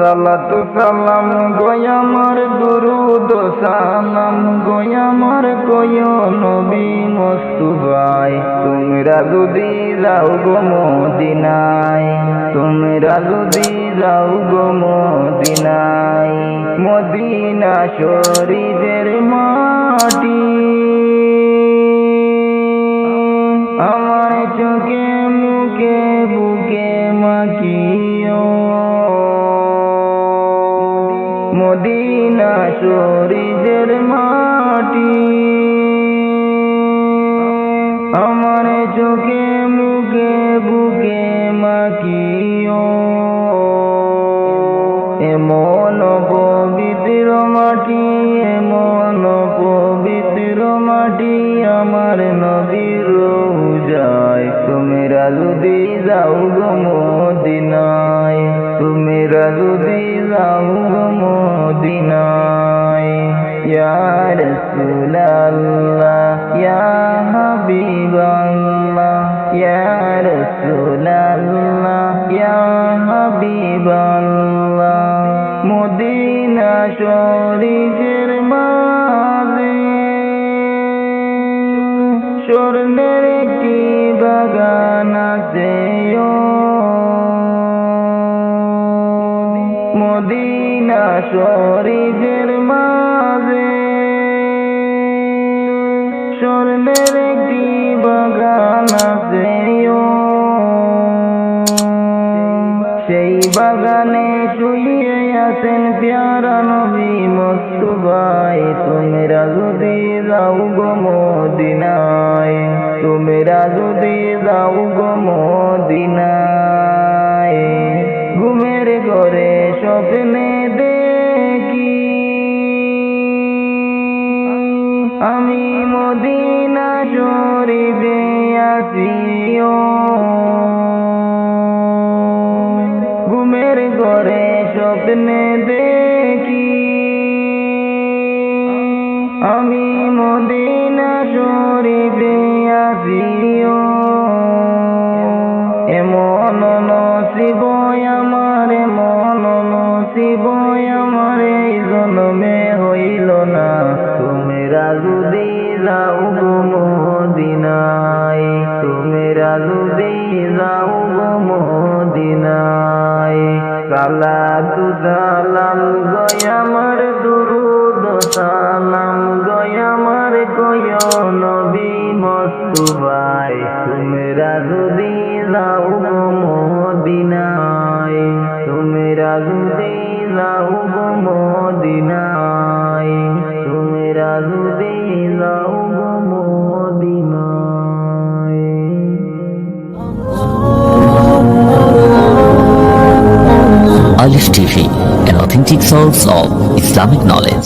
সালাতু সালাম গোয়ামার দুরুদ, সালাম গোয়ামার কয় নবী মস্তু মস্তুবাই। তোমরা যদি যাও গো মদিনায়, তোমরা যদি যাও গো মদিনায়, মদিনা শরীরের মাটি। আমার চোখে মদিনা শরীরের মাটি। আমার চোখে মুখে বুকে মাকিও এমন পবিত্র মাটি যদি যাও গো মদিনায় তোমরা যদি যাও গো মদিনায়। ইয়া রাসূলুল্লাহ, ইয়া হাবিবাল্লাহ, ইয়া রাসূলুল্লাহ, ইয়া হাবিবাল্লাহ। মদিনা শরীফের স্বর্ণের একটি বাগান আছে ও মদিনা শরীফের মাঝে স্বর্ণের একটি বাগান আছে সেই বাগানে শুয়ে আছেন প্যারা নবী মস্তুবাই তোমরা যদি যাও গো তোমরা যাও গো মদিনায়। ঘুমের ঘরে স্বপ্নে দেখি। আমি মদিনা শরীফে আসিও ঘুমের ঘরে স্বপ্নে দেখি। আমি মদিনা শরীফে আসিও এমন নসিব আমার এমন নসিব আমার, এই জন্মে হইল না। তোমরা যদি যাও গো মদিনায় তোমরা যদি যাও গো মদিনায়। সালা তু সালাম গয় আমার, দুরুদ সালাম গয় আমার গয় নবী মস্তুবাই। তোমরা যদি যাও গো মদিনায় তোমরা যদি যাও গো মদিনায় Alice TV, an authentic source of Islamic knowledge.